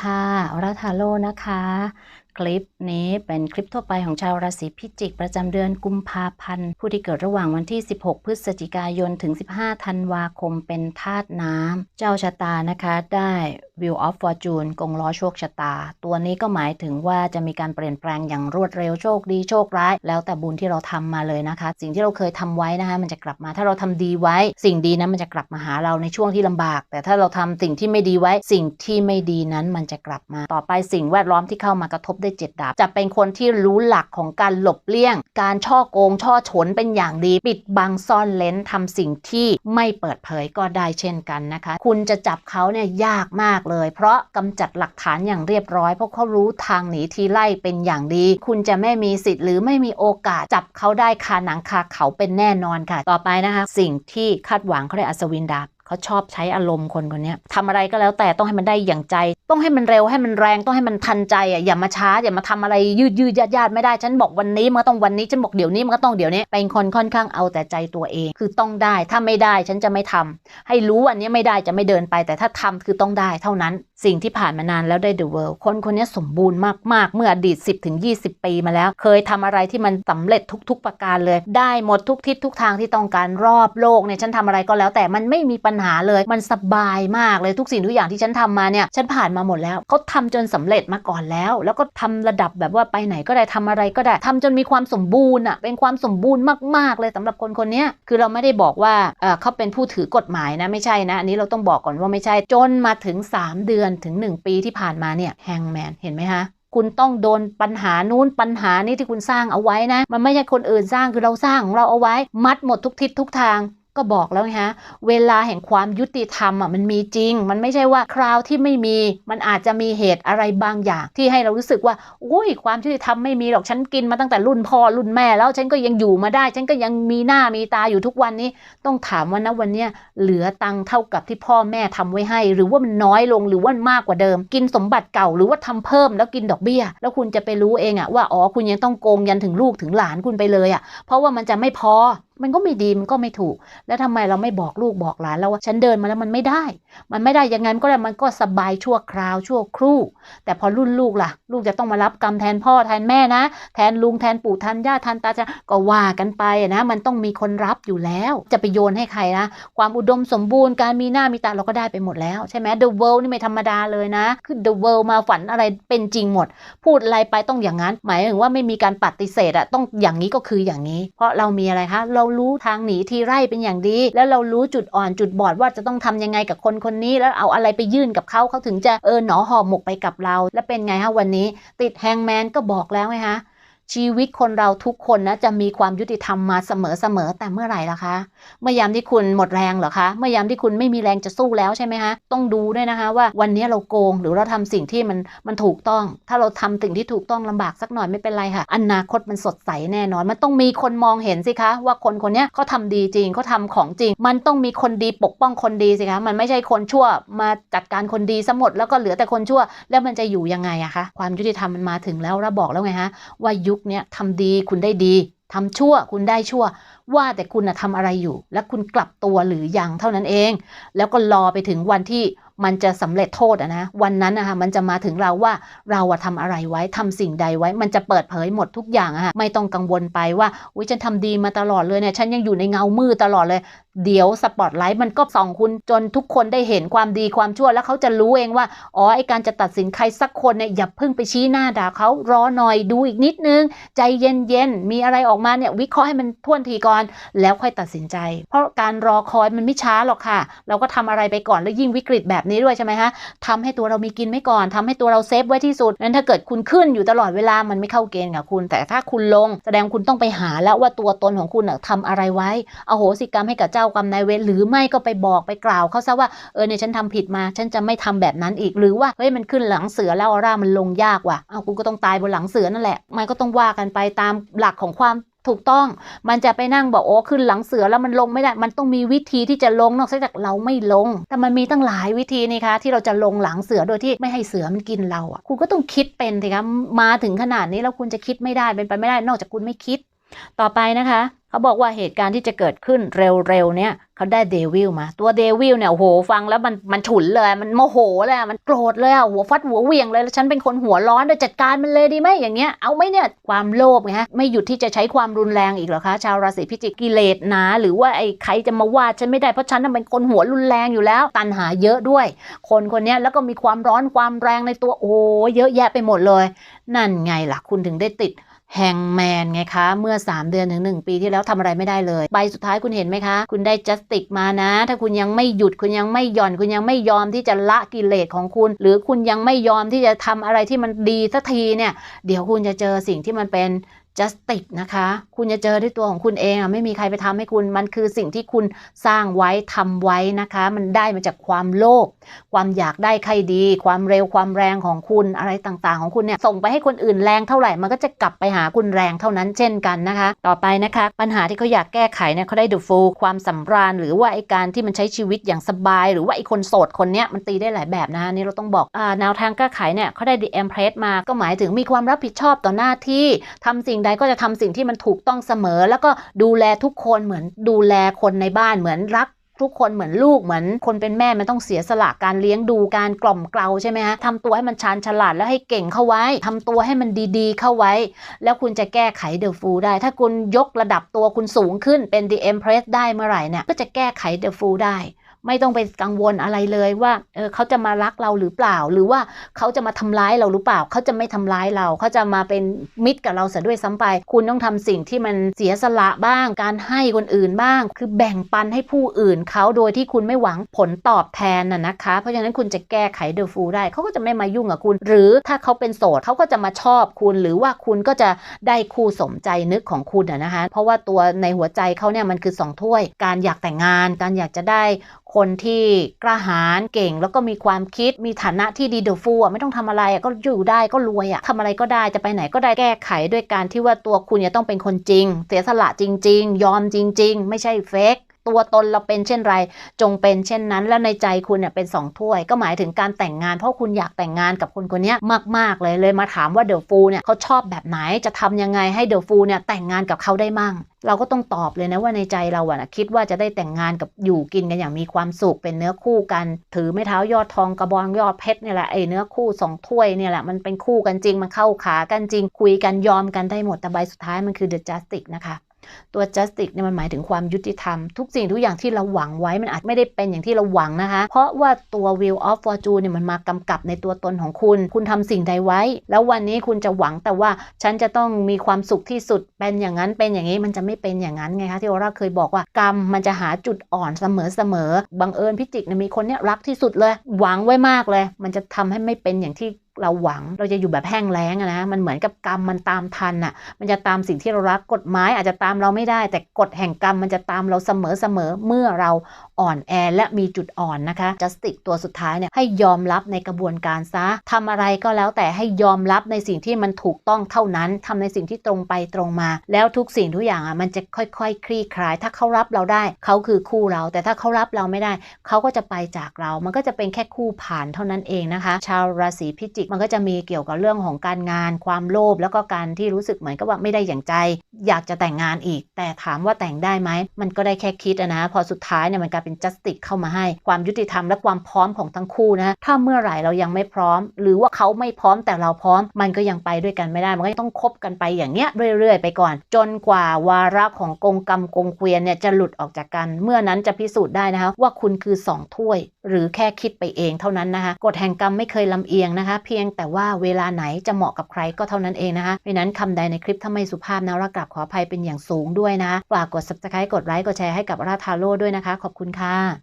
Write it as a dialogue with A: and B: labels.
A: ค่ะ อรัธาโลนะคะ คลิปนี้เป็นคลิปทั่วไปของชาวราศีพิจิก ประจำเดือนกุมภาพันธ์ ผู้ที่เกิดระหว่างวันที่ 16 พฤศจิกายน ถึง 15 ธันวาคมเป็นธาตุน้ำ เจ้าชะตานะคะได้ Wheel of Fortune กงล้อโชคชะตา ตัวนี้ก็หมายถึงว่าจะมีการเปลี่ยนแปลงอย่างรวดเร็วโชคดีโชคร้าย แล้วแต่บุญที่เราทำมาเลยนะคะ สิ่งที่เราเคยทำไว้นะคะมันจะกลับมาถ้าเราทำดีไว้ สิ่งดีนั้นมันจะกลับมาหาเราในช่วงที่ลำบาก แต่ถ้าเราทำสิ่งที่ไม่ดีไว้ สิ่งที่ไม่ดีนั้นมันจะกลับมา ต่อไปสิ่งแวดล้อมที่เข้ามากระทบได้เจ็ดดาบ จะเป็นคนที่รู้หลักของการหลบเลี่ยง การช่อโกงช่อฉนเป็นอย่างดี ปิดบังซ่อนเลนทำสิ่งที่ไม่เปิดเผยก็ได้เช่นกันนะคะ คุณจะจับเขาเนี่ยยากมากเลย เพราะกำจัดหลักฐานอย่างเรียบร้อยเพราะเขารู้ทางหนีทีไล่เป็นอย่างดี คุณจะไม่มีสิทธิ์หรือไม่มีโอกาสจับเขาได้คาหนังคาเขาเป็นแน่นอนค่ะ ต่อไปนะคะ สิ่งที่คาดหวังเขาเรียกอัศวินดาบ เขาชอบใช้อารมณ์คนคนนี้ทำอะไรก็แล้วแต่ต้องให้มันได้อย่างใจ ต้องให้มันเร็วให้มันแรงต้องให้มันทันใจอะอย่ามาช้าอย่ามาทำอะไรยืดยืดยาดยาดไม่ได้ฉันบอกวันนี้มันก็ต้องวันนี้ฉันบอกเดี๋ยวนี้มันก็ต้องเดี๋ยวนี้เป็นคนค่อนข้างเอาแต่ใจตัวเอง คือต้องได้ถ้าไม่ได้ฉันจะไม่ทำให้รู้อันนี้ไม่ได้จะไม่เดินไป แต่ถ้าทำคือต้องได้เท่านั้น สิ่งที่ผ่านมานานแล้วได้ The World คนคนนี้สมบูรณ์มากๆ เมื่ออดีต 10ถึง20 ปีมาแล้ว เคยทำอะไรที่มันสำเร็จทุก ๆ ประการเลย ได้หมดทุกทิศทุกทางที่ต้องการรอบโลกเนี่ยฉันทำอะไรก็แล้วแต่มันไม่มีปัญหาเลย มันสบายมากเลยทุกสิ่งทุกอย่างที่ฉันทำมาเนี่ยฉันผ่านมาหมดแล้วเขาทำจนสำเร็จมาก่อนแล้ว แล้วก็ทำระดับแบบว่าไปไหนก็ได้ทำอะไรก็ได้ทำจนมีความสมบูรณ์อะเป็นความสมบูรณ์มาก ๆ เลยสำหรับคนคนนี้คือเราไม่ได้บอกว่าเเขาเป็นผู้ถือกฎหมายนะไม่ใช่นะอันนี้เราต้องบอกก่อนว่าไม่ใช่จนมาถึง 3 เดือนถึง 1 ปีที่ผ่านมาเนี่ยแฮงแมนเห็นไหมคะคุณต้องโดนปัญหานู้นปัญหานี้ที่คุณสร้างเอาไว้นะ มันไม่ใช่คนอื่นสร้างคือเราสร้างของเราเอาไว้ มัดหมดทุกทิศทุกทาง ก็บอกแล้วไงฮะ เวลาแห่งความยุติธรรมอะมันมีจริง มันไม่ใช่ว่าคราวที่ไม่มี มันอาจจะมีเหตุอะไรบางอย่าง ที่ให้เรารู้สึกว่าโอ้ยความยุติธรรมไม่มีหรอกฉันกินมาตั้งแต่รุ่นพ่อรุ่นแม่ แล้วฉันก็ยังอยู่มาได้ ฉันก็ยังมีหน้ามีตาอยู่ทุกวันนี้ ต้องถามว่านะวันเนี้ยเหลือตังเท่ากับที่พ่อแม่ทำไว้ให้ หรือว่ามันน้อยลงหรือว่ามันมากกว่าเดิม กินสมบัติเก่าหรือว่าทำเพิ่มแล้วกินดอกเบี้ย แล้วคุณจะไปรู้เองอะว่าอ๋อคุณยังต้องโกงยันถึงลูกถึงหลานคุณไปเลยอะเพราะว่ามันจะไม่พอ มันก็ไม่ดีมันก็ไม่ถูก แล้วทำไมเราไม่บอกลูกบอกหลานแล้วว่าฉันเดินมาแล้วมันไม่ได้ มันไม่ได้ยังไงมันก็ได้มันก็สบายชั่วคราวชั่วครู่ แต่พอรุ่นลูกล่ะ ลูกจะต้องมารับกรรมแทนพ่อแทนแม่นะ แทนลุงแทนปู่แทนย่าแทนตาจะก็ว่ากันไปนะ มันต้องมีคนรับอยู่แล้ว จะไปโยนให้ใครนะ ความอุดมสมบูรณ์การมีหน้ามีตาเราก็ได้ไปหมดแล้วใช่ไหม The World นี่ไม่ธรรมดาเลยนะ คือ The World มาฝันอะไรเป็นจริงหมด พูดอะไรไปต้องอย่างนั้น หมายถึงว่าไม่มีการปฏิเสธอะต้องอย่างนี้ก็คืออย่างนี้ เพราะเรามีอะไรคะเรารู้ทางหนีทีไร่เป็นอย่างดี แล้วเรารู้จุดอ่อนจุดบอดว่าจะต้องทำยังไงกับคนคนนี้ แล้วเอาอะไรไปยื่นกับเขาเขาถึงจะเออหนอหอบหมกไปกับเรา และเป็นไงฮะวันนี้ ติดแฮงแมนก็บอกแล้วไงฮะ ชีวิตคนเราทุกคนนะจะมีความยุติธรรมมาเสมอเสมอแต่เมื่อไหร่ล่ะคะเมื่อยามที่คุณหมดแรงเหรอคะเมื่อยามที่คุณไม่มีแรงจะสู้แล้วใช่ไหมคะต้องดูด้วยนะคะว่าวันนี้เราโกงหรือเราทำสิ่งที่มันมันถูกต้อง ถ้าเราทำสิ่งที่ถูกต้องลำบากสักหน่อยไม่เป็นไรค่ะอนาคตมันสดใสแน่นอน มันต้องมีคนมองเห็นสิคะ ว่าคนคนนี้เขาทำดีจริงเขาทาของจริง มันต้องมีคนดีปกป้องคนดีสิคะมันไม่ใช่คนชั่วมาจัดการคนดีซะหมดแล้วก็เหลือแต่คนชั่ว แล้วมันจะอยู่ยังไงอะคะความยุติธรรมมันมาถึงแล้วเราบอกแล้วไงฮะว่ายุุคนี้ทำดีคุณได้ดีทำชั่วคุณได้ชั่ว ว่าแต่คุณนะทำอะไรอยู่ และคุณกลับตัวหรือยังเท่านั้นเอง แล้วก็รอไปถึงวันที่มันจะสำเร็จโทษอะนะ วันนั้นนะคะมันจะมาถึงเราว่าเราอะทำอะไรไว้ทำสิ่งใดไว้ มันจะเปิดเผยหมดทุกอย่างอะไม่ต้องกังวลไปว่าอุ้ยฉันทำดีมาตลอดเลยเนี่ยฉันยังอยู่ในเงามืดตลอดเลยเดี๋ยวสปอตไลท์มันก็ส่องคุณจนทุกคนได้เห็นความดีความชั่วแล้วเขาจะรู้เองว่า อ๋อไอการจะตัดสินใครสักคนเนี่ยอย่าเพิ่งไปชี้หน้าด่าเขารอหน่อยดูอีกนิดนึง ใจเย็นๆ มีอะไรออกมาเนี่ยวิเคราะห์ให้มันท่วนทีก่อน แล้วค่อยตัดสินใจ เพราะการรอคอยมันไม่ช้าหรอกค่ะ เราก็ทำอะไรไปก่อนแล้วยิ่งวิกฤตแบบนี้ด้วยใช่ไหมฮะทำให้ตัวเรามีกินไม่ก่อนทำให้ตัวเราเซฟไว้ที่สุดนั้นถ้าเกิดคุณขึ้นอยู่ตลอดเวลามันไม่เข้าเกณฑ์กับคุณ แต่ถ้าคุณลง แสดงคุณต้องไปหาแล้วว่าตัวตนของคุณทำอะไรไว้อโหสิกรรมให้กับเจ้ากรรมนายเวรหรือไม่ก็ไปบอกไปกล่าวเขาซะว่าเออเนี่ยฉันทำผิดมาฉันจะไม่ทำแบบนั้นอีกหรือว่าเฮ้ยมันขึ้นหลังเสือแล้วออร่ามันลงยากว่ะเอาคุณก็ต้องตายบนหลังเสือนั่นแหละมันก็ต้องว่ากันไปตามหลักของความถูกต้อง มันจะไปนั่งบอกโอ้ขึ้นหลังเสือแล้วมันลงไม่ได้ มันต้องมีวิธีที่จะลงนอกจากเราไม่ลง แต่มันมีตั้งหลายวิธีนี่คะที่เราจะลงหลังเสือโดยที่ไม่ให้เสือมันกินเราอะ คุณก็ต้องคิดเป็นสิคะมาถึงขนาดนี้แล้วคุณจะคิดไม่ได้เป็นไปไม่ได้นอกจากคุณไม่คิด ต่อไปนะคะ เขาบอกว่าเหตุการณ์ที่จะเกิดขึ้นเร็วๆเนี่ยเขาได้เดวิลมา ตัวเดวิลเนี่ยโหฟังแล้วมันมันฉุนเลย มันโมโหเลยมันโกรธเลยหัวฟัดหัวเวียงเลยแล้วฉันเป็นคนหัวร้อนเลยจัดการมันเลยดีไหมอย่างเงี้ยเอาไหมเนี่ยความโลภไงฮะไม่หยุดที่จะใช้ความรุนแรงอีกหรอคะชาวราศีพิจิกกิเลสหนาหรือว่าไอ้ใครจะมาว่าฉันไม่ได้เพราะฉันน่ะเป็นคนหัวรุนแรงอยู่แล้ว ตันหาเยอะด้วย คนคนเนี้ยแล้วก็มีความร้อนความแรงในตัวโอ้เยอะแยะไปหมดเลย นั่นไงล่ะคุณถึงได้ติด แฮงแมนไงคะ เมื่อ 3 เดือนถึง 1 ปีที่แล้วทำอะไรไม่ได้เลย ใบสุดท้ายคุณเห็นไหมคะ คุณได้จัสติกมานะ ถ้าคุณยังไม่หยุดคุณยังไม่หย่อน คุณยังไม่ยอมที่จะละกิเลสของคุณ หรือคุณยังไม่ยอมที่จะทำอะไรที่มันดีสักทีเนี่ย เดี๋ยวคุณจะเจอสิ่งที่มันเป็น justice นะคะ คุณจะเจอด้วยตัวของคุณเองอะไม่มีใครไปทำให้คุณ มันคือสิ่งที่คุณสร้างไว้ทำไว้นะคะ มันได้มาจากความโลภ ความอยากได้ใครดี ความเร็ว ความแรงของคุณอะไรต่างๆ ของคุณเนี่ย ส่งไปให้คนอื่นแรงเท่าไหร่ มันก็จะกลับไปหาคุณแรงเท่านั้นเช่นกันนะคะ ต่อไปนะคะ ปัญหาที่เขาอยากแก้ไขเนี่ยเขาได้ดูฟูความสำราญ หรือว่าไอการที่มันใช้ชีวิตอย่างสบาย หรือว่าไอคนโสดคนเนี้ยมันตีได้หลายแบบนะคะนี่เราต้องบอกอ่าแนวทางแก้ไขเนี่ยเขาได้ The Empress มา ก็หมายถึงมีความรับผิดชอบต่อหน้าที่ทำสิ่งใดก็จะทำสิ่งที่มันถูกต้องเสมอ แล้วก็ดูแลทุกคนเหมือนดูแลคนในบ้านเหมือนรักทุกคนเหมือนลูกเหมือนคนเป็นแม่มันต้องเสียสละการเลี้ยงดูการกล่อมเกลาใช่ไหมฮะทำตัวให้มันชาญฉลาดแล้วให้เก่งเข้าไว้ทำตัวให้มันดีๆ เข้าไว้ แล้วคุณจะแก้ไขเดอะฟูได้ ถ้าคุณยกระดับตัวคุณสูงขึ้นเป็น The Empress ได้เมื่อไหร่เนี่ยก็จะแก้ไขเดอะฟูได้ ไม่ต้องไปกังวลอะไรเลยว่าเออเขาจะมารักเราหรือเปล่า หรือว่าเขาจะมาทำร้ายเราหรือเปล่า เขาจะไม่ทำร้ายเรา เขาจะมาเป็นมิตรกับเราเสียด้วยซ้ำไป คุณต้องทำสิ่งที่มันเสียสละบ้าง การให้คนอื่นบ้าง คือแบ่งปันให้ผู้อื่นเขาโดยที่คุณไม่หวังผลตอบแทนน่ะนะคะ เพราะฉะนั้นคุณจะแก้ไขเดอะฟูได้ เขาก็จะไม่มายุ่งกับคุณ หรือถ้าเขาเป็นโสดเขาก็จะมาชอบคุณ หรือว่าคุณก็จะได้คู่สมใจนึกของคุณอะนะคะ เพราะว่าตัวในหัวใจเขาเนี่ยมันคือสองถ้วย การอยากแต่งงาน การอยากจะได้คนที่กระหาญเก่งแล้วก็มีความคิดมีฐานะที่ดีเดอฟูอะไม่ต้องทำอะไรอะก็อยู่ได้ก็รวยอะทำอะไรก็ได้จะไปไหนก็ได้แก้ไขด้วยการที่ว่าตัวคุณจะต้องเป็นคนจริง เสียสละจริง ๆ ยอมจริง ๆ ไม่ใช่เฟก ตัวตนเราเป็นเช่นไร จงเป็นเช่นนั้น แล้วในใจคุณเนี่ยเป็นสองถ้วย ก็หมายถึงการแต่งงาน เพราะคุณอยากแต่งงานกับคนคนนี้มาก ๆ เลยเลยมาถามว่าเดอะฟูเนี่ยเขาชอบแบบไหนจะทำยังไงให้เดอะฟูเนี่ยแต่งงานกับเขาได้มั่งเราก็ต้องตอบเลยนะว่าในใจเราอะนะคิดว่าจะได้แต่งงานกับอยู่กินกันอย่างมีความสุขเป็นเนื้อคู่กัน ถือไม้เท้ายอดทองกระบองยอดเพชรเนี่ยแหละไอ้เนื้อคู่สองถ้วยเนี่ยแหละมันเป็นคู่กันจริงมันเข้าขากันจริงคุยกันยอมกันได้หมดแต่ใบสุดท้ายมันคือ the justice นะคะ ตัว justice เนี่ยมันหมายถึงความยุติธรรม ทุกสิ่งทุกอย่างที่เราหวังไว้มันอาจไม่ได้เป็นอย่างที่เราหวังนะคะ เพราะว่าตัว wheel of fortune เนี่ยมันมากำกับในตัวตนของคุณ คุณทำสิ่งใดไว้ แล้ววันนี้คุณจะหวังแต่ว่าฉันจะต้องมีความสุขที่สุดเป็นอย่างนั้นเป็นอย่างนี้มันจะไม่เป็นอย่างนั้นไงคะที่โอราเคยบอกว่ากรรมมันจะหาจุดอ่อนเสมอเสมอบังเอิญพิจิกเนี่ยมีคนเนี้ยรักที่สุดเลย หวังไว้มากเลย มันจะทำให้ไม่เป็นอย่างที่ เราหวัง เราจะอยู่แบบแห้งแล้งอะนะมันเหมือนกับกรรมมันตามทันอะมันจะตามสิ่งที่เรารักกฎหมายอาจจะตามเราไม่ได้ แต่กฎแห่งกรรมมันจะตามเราเสมอเสมอเมื่อเราอ่อนแอและมีจุดอ่อนนะคะ justice ตัวสุดท้ายเนี่ยให้ยอมรับในกระบวนการซะทำอะไรก็แล้วแต่ให้ยอมรับในสิ่งที่มันถูกต้องเท่านั้นทำในสิ่งที่ตรงไปตรงมา แล้วทุกสิ่งทุกอย่างอะมันจะค่อยๆคคลี่คลาย ถ้าเขารับเราได้ เขาคือคู่เรา แต่ถ้าเขารับเราไม่ได้ เขาก็จะไปจากเรา มันก็จะเป็นแค่คู่ผ่านเท่านั้นเองนะคะ ชาวราศีพิจิกมันก็จะมีเกี่ยวกับเรื่องของการงาน ความโลภแล้วก็การที่รู้สึกเหมือนกับว่าไม่ได้อย่างใจ อยากจะแต่งงานอีก แต่ถามว่าแต่งได้ไหมมันก็ได้แค่คิดนะ พอสุดท้ายเนี่ยมันกลายเป็น justice เข้ามาให้ ความยุติธรรมและความพร้อมของทั้งคู่นะถ้าเมื่อไหร่เรายังไม่พร้อม หรือว่าเขาไม่พร้อมแต่เราพร้อม มันก็ยังไปด้วยกันไม่ได้มันก็ต้องคบกันไปอย่างเงี้ยเรื่อย ๆ ไปก่อน จนกว่าวาระของกงกรรมกงเกวียนเนี่ยจะหลุดออกจากกัน เมื่อนั้นจะพิสูจน์ได้นะคะว่าคุณคือสองถ้วย หรือแค่คิดไปเองเท่านั้นนะคะกฎแห่งกรรมไม่เคยลำเอียงนะคะเพียงแต่ว่าเวลาไหนจะเหมาะกับใครก็เท่านั้นเองนะคะดังนั้นคำใดในคลิปถ้าไม่สุภาพนะรักกลับขออภัยเป็นอย่างสูงด้วยนะฝากกด subscribe กดไลค์กดแชร์ให้กับราทาโร่ด้วยนะคะ ขอบคุณค่ะ